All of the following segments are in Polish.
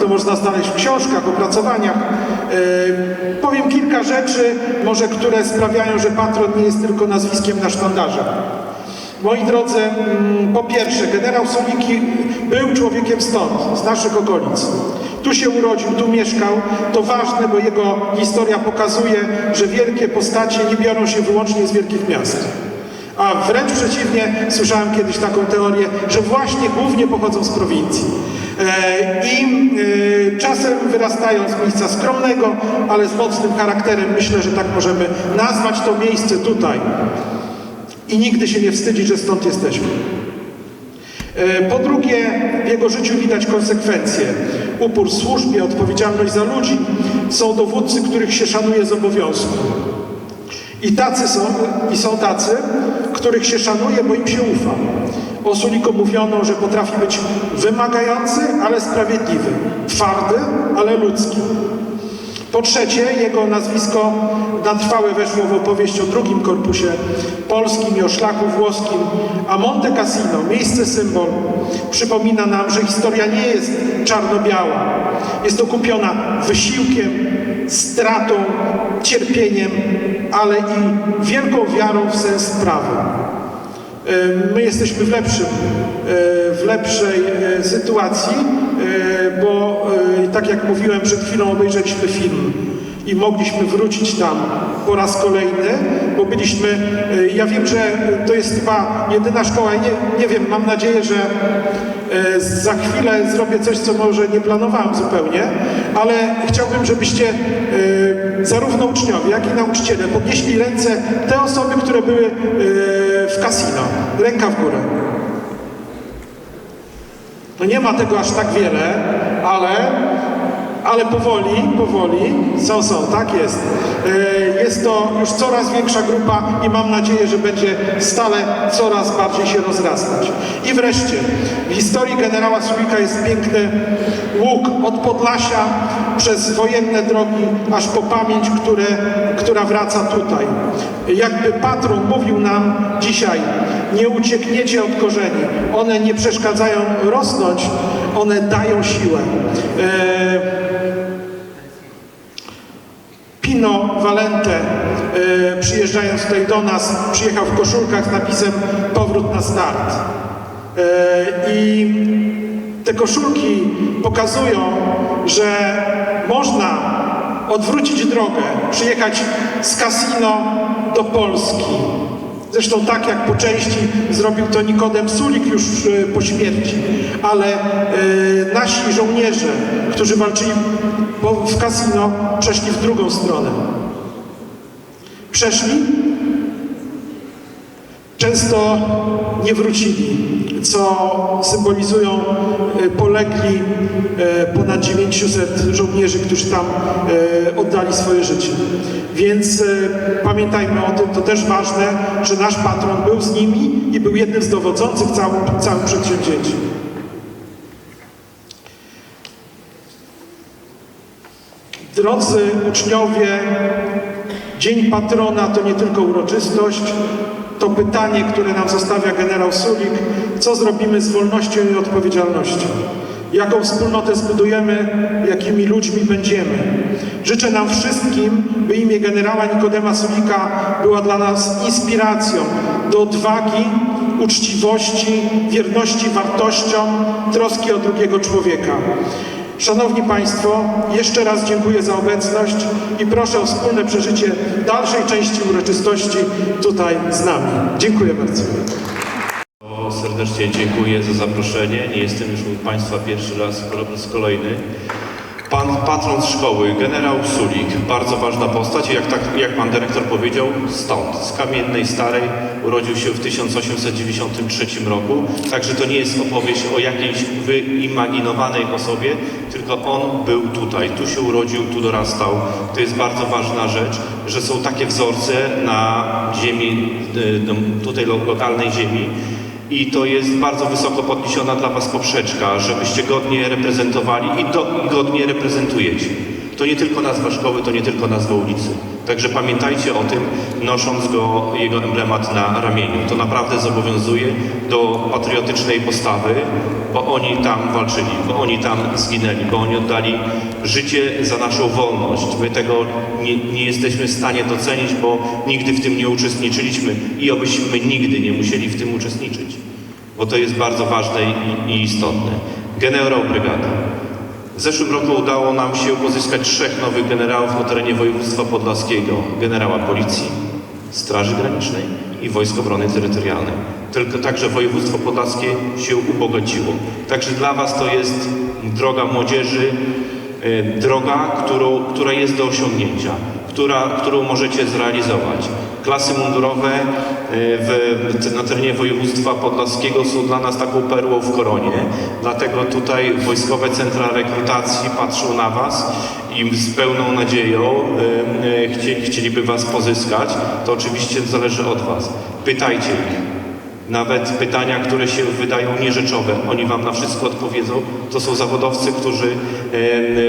To można znaleźć w książkach, opracowaniach. E, Powiem kilka rzeczy, może które sprawiają, że patron nie jest tylko nazwiskiem na sztandarze. Moi drodzy, mm, po pierwsze, generał Soliki był człowiekiem stąd, z naszych okolic. Tu się urodził, tu mieszkał. To ważne, bo jego historia pokazuje, że wielkie postacie nie biorą się wyłącznie z wielkich miast. A wręcz przeciwnie, słyszałem kiedyś taką teorię, że właśnie głównie pochodzą z prowincji. E, I e, czasem wyrastają z miejsca skromnego, ale z mocnym charakterem. Myślę, że tak możemy nazwać to miejsce tutaj i nigdy się nie wstydzić, że stąd jesteśmy. E, Po drugie, w jego życiu widać konsekwencje. Upór w służbie, odpowiedzialność za ludzi. Są dowódcy, których się szanuje z obowiązku. I tacy są, i są tacy, których się szanuje, bo im się ufa. O Suliko mówiono, że potrafi być wymagający, ale sprawiedliwy. Twardy, ale ludzki. Po trzecie, jego nazwisko na trwałe weszło w opowieść o drugim korpusie polskim i o szlaku włoskim, a Monte Cassino, miejsce symbol, przypomina nam, że historia nie jest czarno-biała. Jest okupiona wysiłkiem, stratą, cierpieniem, ale i wielką wiarą w sens sprawy. E, My jesteśmy w, lepszym, e, w lepszej e, sytuacji, bo tak jak mówiłem przed chwilą obejrzeliśmy film i mogliśmy wrócić tam po raz kolejny, bo byliśmy, ja wiem, że to jest chyba jedyna szkoła, nie, nie wiem, mam nadzieję, że za chwilę zrobię coś, co może nie planowałem zupełnie, ale chciałbym, żebyście zarówno uczniowie, jak i nauczyciele podnieśli ręce te osoby, które były w kasino. Ręka w górę. No nie ma tego aż tak wiele, ale, ale powoli, powoli, są, są, tak jest. E, Jest to już coraz większa grupa i mam nadzieję, że będzie stale coraz bardziej się rozrastać. I wreszcie, w historii generała Sulika jest piękny łuk od Podlasia przez wojenne drogi, aż po pamięć, które, która wraca tutaj. Jakby patron mówił nam dzisiaj, nie uciekniecie od korzeni. One nie przeszkadzają rosnąć, one dają siłę. E, Pino Valente, e, przyjeżdżając tutaj do nas, przyjechał w koszulkach z napisem Powrót na start. E, I te koszulki pokazują, że można odwrócić drogę, przyjechać z kasino do Polski. Zresztą tak jak po części zrobił to Nikodem Sulik już e, po śmierci, ale nasi żołnierze, którzy walczyli po, w kasino, przeszli w drugą stronę. Przeszli, często nie wrócili, co symbolizują e, polegli e, ponad 900 żołnierzy, którzy tam e, oddali swoje życie. Więc pamiętajmy o tym, to też ważne, że nasz patron był z nimi i był jednym z dowodzących całym, całym przedsięwzięciem. Drodzy uczniowie, Dzień Patrona to nie tylko uroczystość, to pytanie, które nam zostawia generał Sulik, co zrobimy z wolnością i odpowiedzialnością? Jaką wspólnotę zbudujemy, jakimi ludźmi będziemy? Życzę nam wszystkim, by imię generała Nikodema Sulika była dla nas inspiracją do odwagi, uczciwości, wierności wartościom, troski o drugiego człowieka. Szanowni Państwo, jeszcze raz dziękuję za obecność i proszę o wspólne przeżycie dalszej części uroczystości tutaj z nami. Dziękuję bardzo. O, Serdecznie dziękuję za zaproszenie. Nie jestem już u Państwa pierwszy raz po raz kolejny. Pan patron szkoły, generał Sulik, bardzo ważna postać. Jak, tak, jak pan dyrektor powiedział, stąd, z Kamiennej Starej, urodził się w 1893 roku. Także to nie jest opowieść o jakiejś wyimaginowanej osobie, tylko on był tutaj, tu się urodził, tu dorastał. To jest bardzo ważna rzecz, że są takie wzorce na ziemi, y, tutaj lo- lokalnej ziemi. I to jest bardzo wysoko podniesiona dla Was poprzeczka, żebyście godnie reprezentowali i, i godnie reprezentujecie. To nie tylko nazwa szkoły, to nie tylko nazwa ulicy. Także pamiętajcie o tym, nosząc go, jego emblemat na ramieniu. To naprawdę zobowiązuje do patriotycznej postawy bo oni tam walczyli, bo oni tam zginęli, bo oni oddali życie za naszą wolność. My tego nie, nie jesteśmy w stanie docenić, bo nigdy w tym nie uczestniczyliśmy i obyśmy nigdy nie musieli w tym uczestniczyć, bo to jest bardzo ważne i, i istotne. Generał brygady. W zeszłym roku udało nam się pozyskać trzech nowych generałów na terenie województwa podlaskiego. Generała policji, Straży Granicznej i Wojsk Obrony Terytorialnej. Tylko także województwo podlaskie się ubogaciło. Także dla Was to jest droga młodzieży, e, droga, którą, która jest do osiągnięcia, która, którą możecie zrealizować. Klasy mundurowe e, w, na terenie województwa podlaskiego są dla nas taką perłą w koronie, dlatego tutaj wojskowe centra rekrutacji patrzą na Was i z pełną nadzieją e, chcieli, chcieliby Was pozyskać. To oczywiście zależy od Was. Pytajcie ich. Nawet pytania, które się wydają nierzeczowe, oni wam na wszystko odpowiedzą. To są zawodowcy, którzy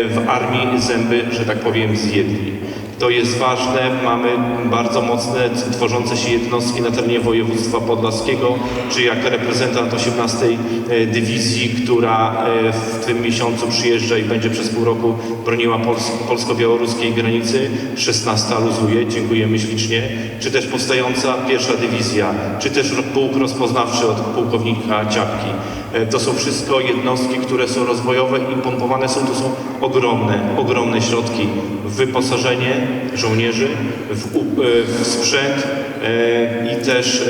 w armii zęby, że tak powiem, zjedli. To jest ważne. Mamy bardzo mocne tworzące się jednostki na terenie województwa podlaskiego, czy jak reprezentant 18 e, dywizji, która e, w tym miesiącu przyjeżdża i będzie przez pół roku broniła Pols- polsko-białoruskiej granicy. 16 luzuje, dziękujemy ślicznie. Czy też powstająca pierwsza dywizja, czy też pułk rozpoznawczy od pułkownika Ciapki. E, To są wszystko jednostki, które są rozwojowe i pompowane są, to są ogromne, ogromne środki wyposażenie żołnierzy, w, e, w sprzęt e, i też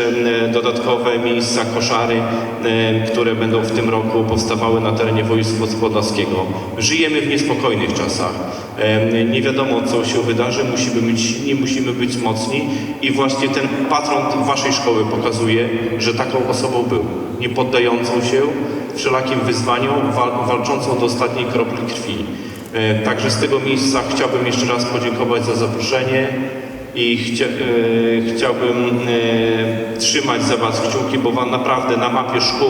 dodatkowe miejsca koszary, e, które będą w tym roku powstawały na terenie województwa podlaskiego. Żyjemy w niespokojnych czasach. Nie wiadomo, co się wydarzy, musimy być silni, musimy być mocni i właśnie ten patron waszej szkoły pokazuje, że taką osobą był, nie poddającą się wszelakim wyzwaniom, wal, walczącą do ostatniej kropli krwi. E, Także z tego miejsca chciałbym jeszcze raz podziękować za zaproszenie i chcia, e, chciałbym e, trzymać za Was kciuki, bo Wam naprawdę na mapie szkół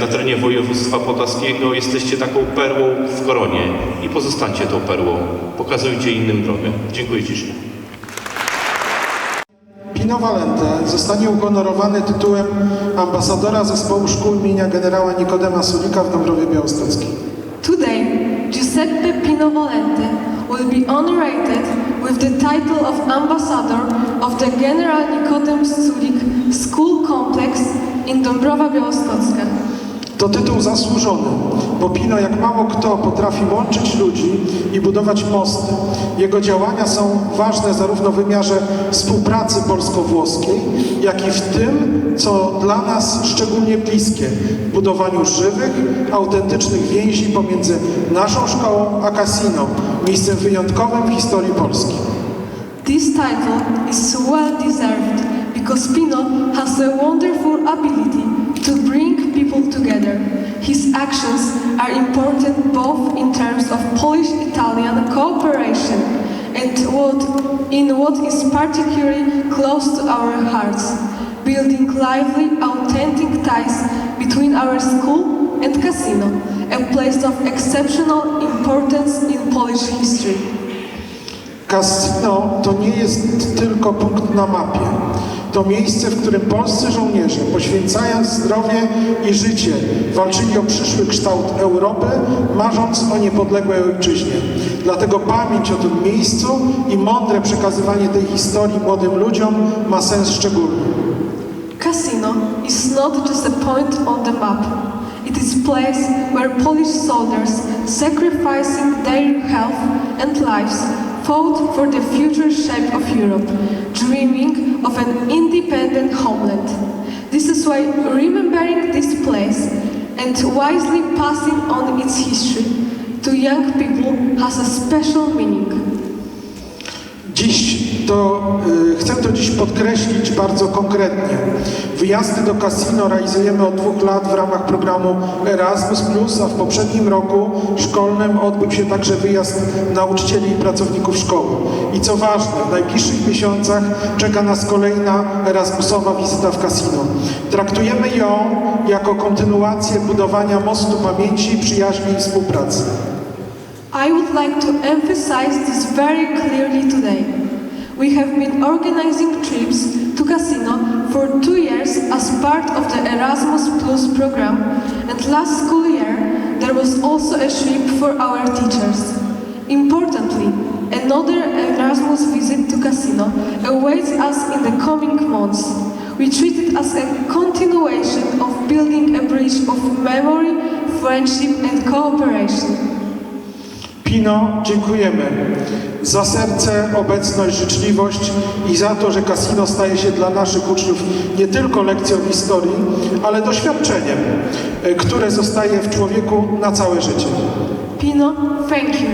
na terenie województwa podlaskiego jesteście taką perłą w koronie i pozostańcie tą perłą. Pokazujcie innym drogę. Dziękuję Ci. Pino Valente zostanie uhonorowany tytułem ambasadora zespołu szkół imienia generała Nikodema Sulika w Dąbrowie Białostockiej. Giuseppe Pino Valente will be honored with the title of Ambassador of the General Nikodem Sulik School Complex in Dąbrowa Białostocka. To tytuł zasłużony, bo Pino jak mało kto potrafi łączyć ludzi i budować mosty. Jego działania są ważne zarówno w wymiarze współpracy polsko-włoskiej, jak i w tym, co dla nas szczególnie bliskie, budowaniu żywych, autentycznych więzi pomiędzy naszą szkołą a Casino, miejscem wyjątkowym w historii Polski. This title is well deserved because Pino has a wonderful ability to bring people together. His actions are important both in terms of Polish-Italian cooperation and what, in what is particularly close to our hearts, building lively, authentic ties between our school and casino, a place of exceptional importance in Polish history. Casino to nie jest tylko punkt na mapie. To miejsce, w którym polscy żołnierze, poświęcając zdrowie i życie, walczyli o przyszły kształt Europy, marząc o niepodległej ojczyźnie. Dlatego pamięć o tym miejscu i mądre przekazywanie tej historii młodym ludziom ma sens szczególny. Casino is not just a point on the map. It is place where Polish soldiers, sacrificing their health and lives, fought for the future shape of Europe, dreaming of an independent homeland. This is why remembering this place and wisely passing on its history to young people has a special meaning. Dziś to, y, chcę to dziś podkreślić bardzo konkretnie. Wyjazdy do kasino realizujemy od dwóch lat w ramach programu Erasmus, a w poprzednim roku szkolnym odbył się także wyjazd nauczycieli i pracowników szkoły. I co ważne, w najbliższych miesiącach czeka nas kolejna Erasmusowa wizyta w kasino. Traktujemy ją jako kontynuację budowania mostu pamięci, przyjaźni i współpracy. I would like to emphasize this very clearly today. We have been organizing trips to casino for two years as part of the Erasmus Plus program and last school year there was also a trip for our teachers. Importantly, another Erasmus visit to Casino awaits us in the coming months. We treat it as a continuation of building a bridge of memory, friendship and cooperation. Pino, dziękujemy za serce, obecność, życzliwość i za to, że kasino staje się dla naszych uczniów nie tylko lekcją historii, ale doświadczeniem, e, które zostaje w człowieku na całe życie. Pino, thank you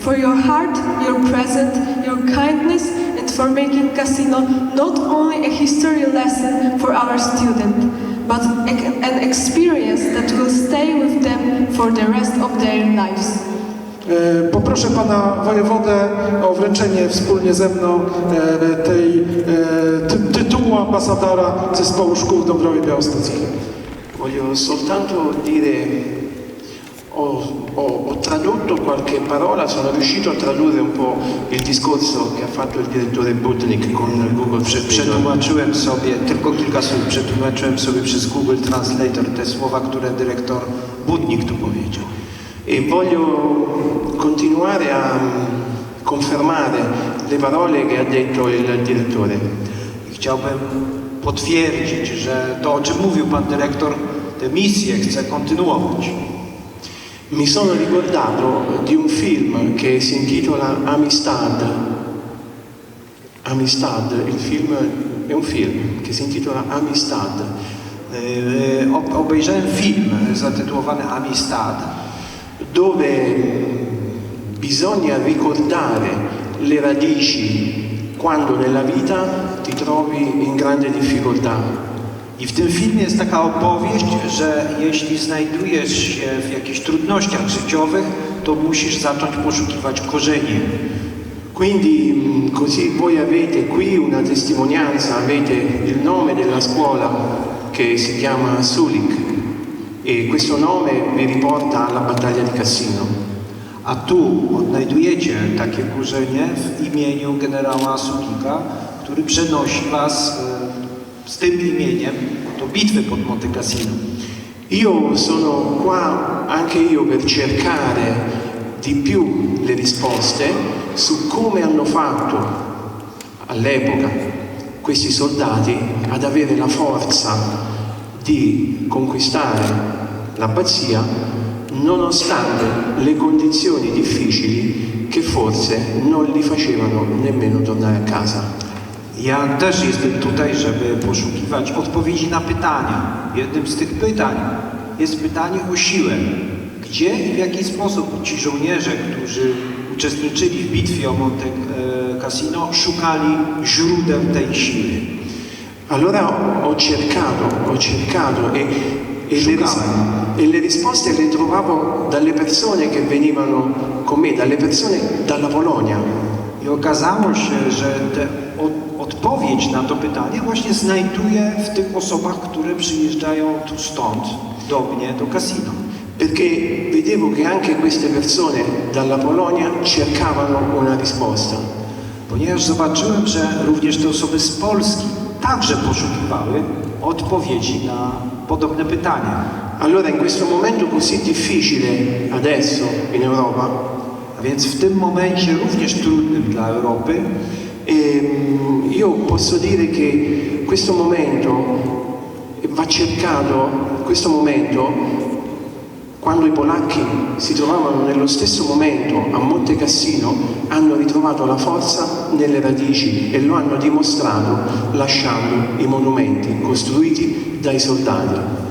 for your heart, your present, your kindness, and for making Casino not only a history lesson for our student, but an experience that will stay with them for the rest of their lives. E, Poproszę pana wojewodę o wręczenie wspólnie ze mną e, tej e, ty, tytułu ambasadora zespołu szkół w Dąbrowie Białostockiej. Voglio soltanto dire, ho, ho- ho tradotto qualche parola, sono riuscito a tradurre un po' il discorso che ha fatto il direttore Butnik con Google. Przetłumaczyłem sobie, tylko kilka słów, przetłumaczyłem sobie przez Google Translator te słowa, które dyrektor Budnik tu powiedział. E voglio continuare a mm, confermare le parole che ha detto il direttore. Chciałbym potwierdzić, że to, o czym mówił pan dyrektor, tę misję chce kontynuować. Mi sono ricordato di un film che si intitola Amistad. Amistad, il film è un film che si intitola Amistad. Yy, ob- Obejrzałem film zatytułowany Amistad, dove bisogna ricordare le radici quando nella vita ti trovi in grande difficoltà. I w tym filmie jest taka opowieść, że jeśli znajdujesz się w jakichś trudnościach życiowych, to musisz zacząć poszukiwać korzeni. Quindi mh, così voi avete qui una testimonianza, avete il nome della scuola che si chiama Sulik e questo nome vi riporta alla battaglia di Cassino. A tu odnajdujecie takie korzenie w imieniu generała Sulika, który przenosi was z tym imieniem do bitwy pod Monte Cassino. Io sono qua anche io per cercare di più le risposte su come hanno fatto all'epoca questi soldati ad avere la forza di conquistare l'abbazia nonostante le condizioni difficili che forse non li facevano nemmeno tornare a casa. Ja też jestem tutaj, żeby poszukiwać odpowiedzi na pytania. Jednym z tych pytań jest pytanie o siłę. Gdzie i w jaki sposób ci żołnierze, którzy uczestniczyli w bitwie o Monte Cassino, szukali źródeł tej siły? Allora ho cercato, ho cercato e, e, le, ris- e le risposte le trovavo dalle persone che venivano con me, dalle persone dalla Polonia. I okazało się, że te, o, odpowiedź na to pytanie właśnie znajduję w tych osobach, które przyjeżdżają tu stąd, do mnie, do kasino. Perché vedevo che anche queste persone dalla Polonia cercavano una risposta. Ponieważ zobaczyłem, że również te osoby z Polski także poszukiwały odpowiedzi na podobne pytania. Allora in questo momento così difficile adesso in Europa, A więc w tym momencie również trudnym dla Europy, ehm, io posso dire che questo momento va cercato, questo momento quando i polacchi si trovavano nello stesso momento a Monte Cassino, hanno ritrovato la forza nelle radici e lo hanno dimostrato lasciando i monumenti costruiti dai soldati.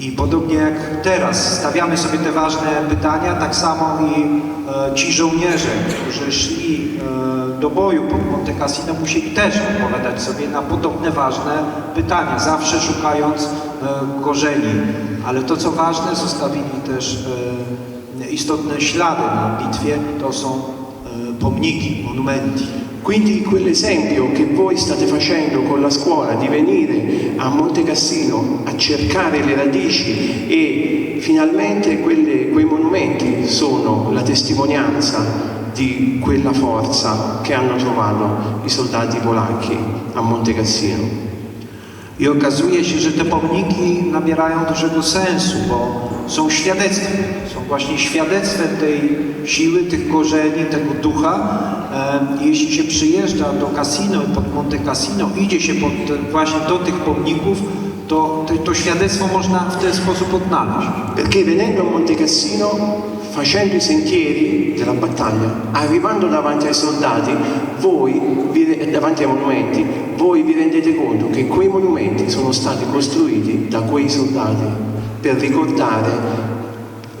I podobnie jak teraz stawiamy sobie te ważne pytania, tak samo i e, ci żołnierze, którzy szli e, do boju pod Monte Cassino, musieli też odpowiadać sobie na podobne ważne pytania, zawsze szukając e, korzeni. Ale to, co ważne, zostawili też e, istotne ślady na bitwie, to są e, pomniki, monumenti. Quindi quell'esempio che voi state facendo con la scuola di venire a Monte Cassino a cercare le radici e finalmente quelle- quei monumenti sono la testimonianza di quella forza che hanno trovato i soldati polacchi a Monte Cassino. I okazuje się, że te pomniki nabierają dużego sensu, bo są świadectwem, są właśnie świadectwem tej siły, tych korzeni, tego ducha. E, Jeśli się przyjeżdża do Cassino, pod Monte Cassino, idzie się pod właśnie do tych pomników, to, to to świadectwo można w ten sposób odnaleźć. Perché venendo a Monte Cassino, facendo i sentieri della battaglia, arrivando davanti ai soldati, voi, davanti ai monumenti, voi vi rendete conto che quei monumenti sono stati costruiti da quei soldati per ricordare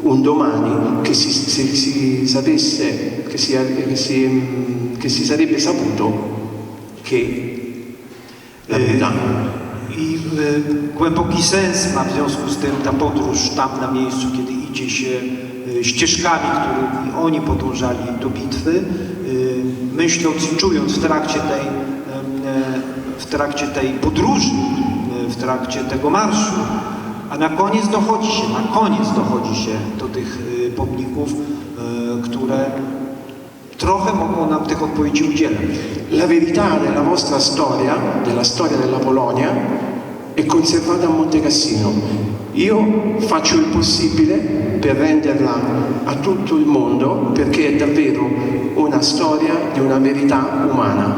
un domani che si, si- si sapesse, che si, che si- che si sarebbe saputo che verità I głęboki sens ma w związku z tym ta podróż tam na miejscu, kiedy idzie się y, ścieżkami, którymi oni podążali do bitwy, y, myśląc i czując w trakcie tej, e, w trakcie tej podróży, w trakcie tego marszu, a na koniec dochodzi się, na koniec dochodzi się do tych y, pomników, y, które trochę mogą nam tych odpowiedzi udzielać. La verità della vostra storia, della storia della Polonia, è conservata a Monte Cassino. Io faccio il possibile per renderla a tutto il mondo perché è davvero una storia di una verità umana.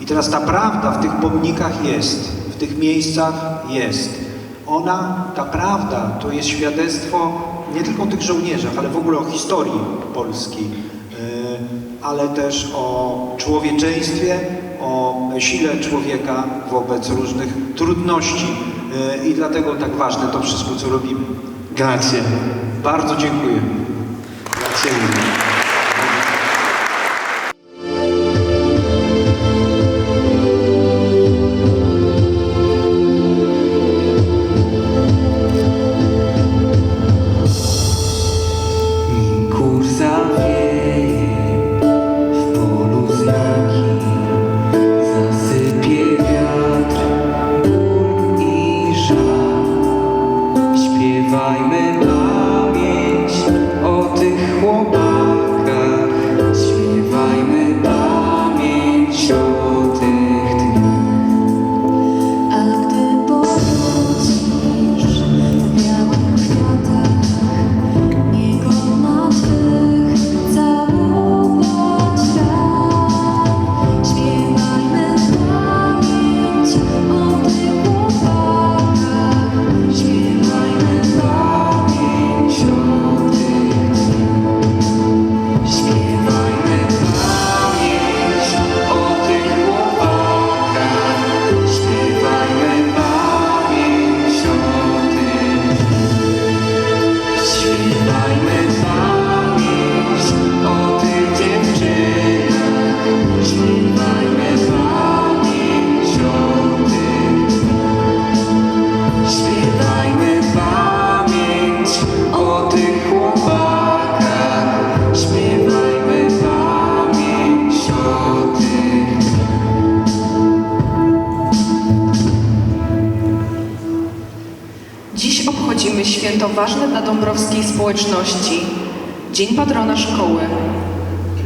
I teraz ta prawda w tych pomnikach jest, w tych miejscach jest. Ona, ta prawda, to jest świadectwo nie tylko o tych żołnierzach, ale w ogóle o historii Polski, yy, ale też o człowieczeństwie, o sile człowieka wobec różnych trudności. Yy, I dlatego tak ważne to wszystko, co robimy. Grazie, Bardzo dziękuję. grazie święto ważne dla dąbrowskiej społeczności Dzień Patrona Szkoły.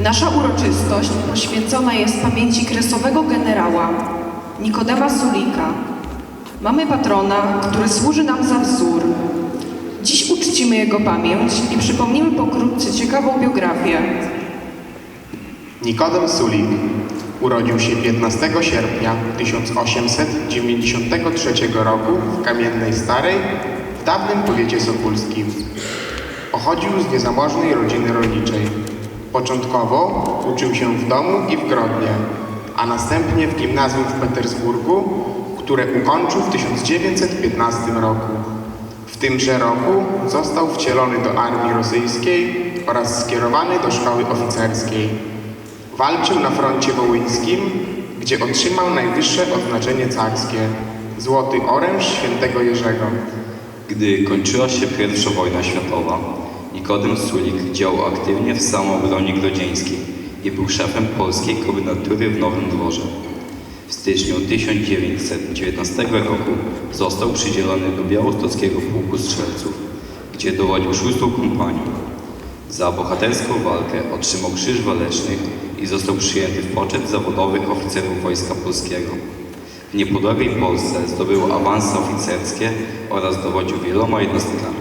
Nasza uroczystość poświęcona jest pamięci kresowego generała Nikodema Sulika. Mamy patrona, który służy nam za wzór. Dziś uczcimy jego pamięć i przypomnimy pokrótce ciekawą biografię. Nikodem Sulik urodził się 15 sierpnia 1893 roku w Kamiennej Starej dawnym powiecie sokólskim. Pochodził z niezamożnej rodziny rolniczej. Początkowo uczył się w domu i w Grodnie, a następnie w gimnazjum w Petersburgu, które ukończył w 1915 roku. W tymże roku został wcielony do armii rosyjskiej oraz skierowany do szkoły oficerskiej. Walczył na froncie wołyńskim, gdzie otrzymał najwyższe odznaczenie carskie Złoty Oręż Świętego Jerzego. Gdy kończyła się I wojna światowa, Nikodem Sulik działał aktywnie w samoobronie grodzieńskiej i był szefem polskiej kombinatury w Nowym Dworze. W styczniu 1919 roku został przydzielony do Białostockiego Pułku Strzelców, gdzie dowodził szóstą kompanią. Za bohaterską walkę otrzymał Krzyż Walecznych i został przyjęty w poczet zawodowych oficerów Wojska Polskiego. Niepodległej Polsce zdobył awanse oficerskie oraz dowodził wieloma jednostkami.